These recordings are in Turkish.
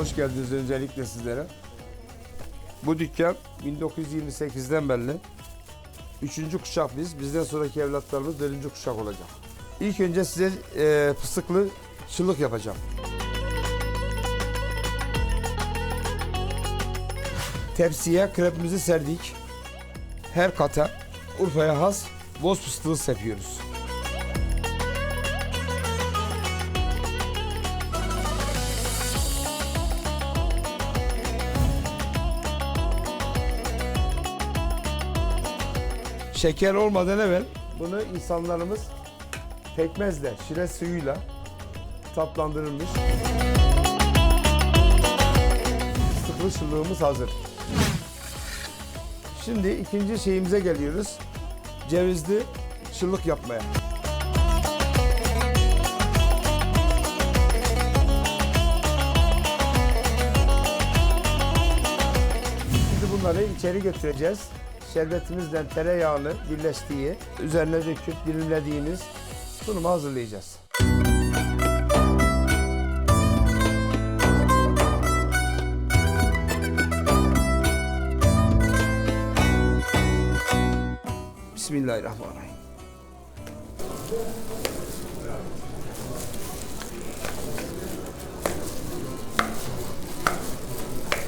Hoş geldiniz öncelikle sizlere. Bu dükkan 1928'den beri üçüncü kuşak biz. Bizden sonraki evlatlarımız dördüncü kuşak olacak. İlk önce size e, fıstıklı çıllık yapacağım. Tepsiye krepimizi serdik. Her kata Urfa'ya has boz fıstığı sepiyoruz. Şeker olmadan evvel bunu insanlarımız pekmezle, şire suyuyla tatlandırılmış. Fıstıklı çıllığımız hazır. Şimdi ikinci şeyimize geliyoruz. Cevizli çıllık yapmaya. Şimdi bunları içeri götüreceğiz. Şerbetimizden tereyağını birleştiği, üzerine döküp dilimlediğimiz sunumu hazırlayacağız. Bismillahirrahmanirrahim.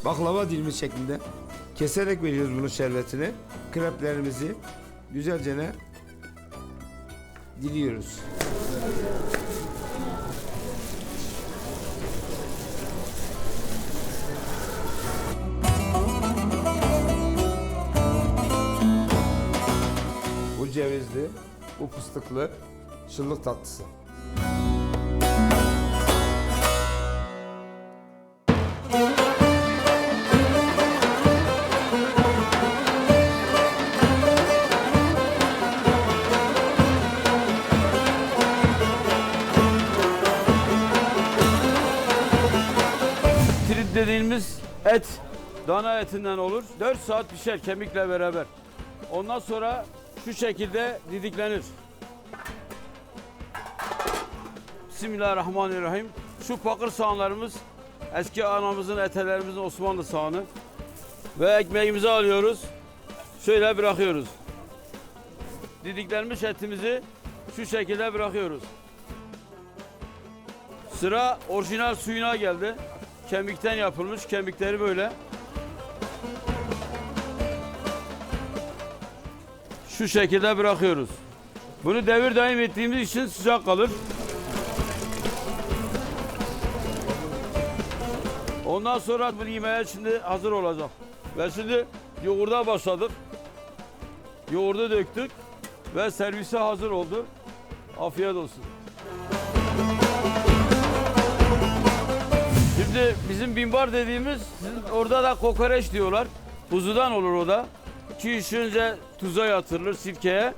Baklava dilimi şeklinde keserek veriyoruz bunun şerbetini. Kreplerimizi güzelce ne diliyoruz. Bu cevizli, bu fıstıklı çıllık tatlısı. Dediğimiz et dana etinden olur. 4 saat pişer kemikle beraber. Ondan sonra şu şekilde didiklenir. Bismillahirrahmanirrahim. Şu pakır soğanlarımız eski anamızın etelerimizin Osmanlı soğanı. Ve ekmeğimizi alıyoruz. Şöyle bırakıyoruz. Didiklenmiş etimizi şu şekilde bırakıyoruz. Sıra orijinal suyuna geldi. Kemikten yapılmış. Kemikleri böyle. Şu şekilde bırakıyoruz. Bunu devir daim ettiğimiz için sıcak kalır. Ondan sonra bu yemeğe şimdi hazır olacak. Ve şimdi yoğurda başladık. Yoğurdu döktük ve servise hazır oldu. Afiyet olsun. Şimdi bizim bimbar dediğimiz sizin orada da kokoreç diyorlar. Kuzudan olur o da. Önce tuza yatırılır sirkeye.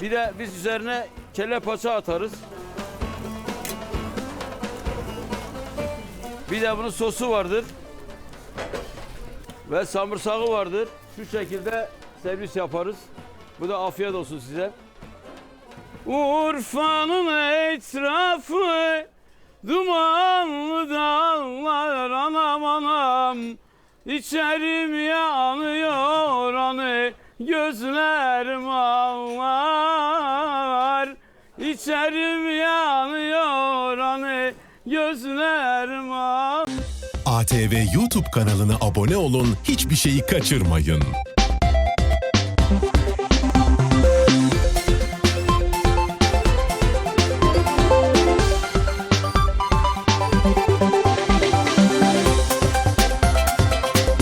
Bir de biz üzerine kelle paça atarız. Bir de bunun sosu vardır. Ve samırsağı vardır. Şu şekilde servis yaparız. Bu da afiyet olsun size. Urfa'nın etrafı Dumanlı İçerim yanıyor anı Gözlerim ağlar İçerim yanıyor anı Gözlerim ağlar ATV YouTube kanalına abone olun, hiçbir şeyi kaçırmayın.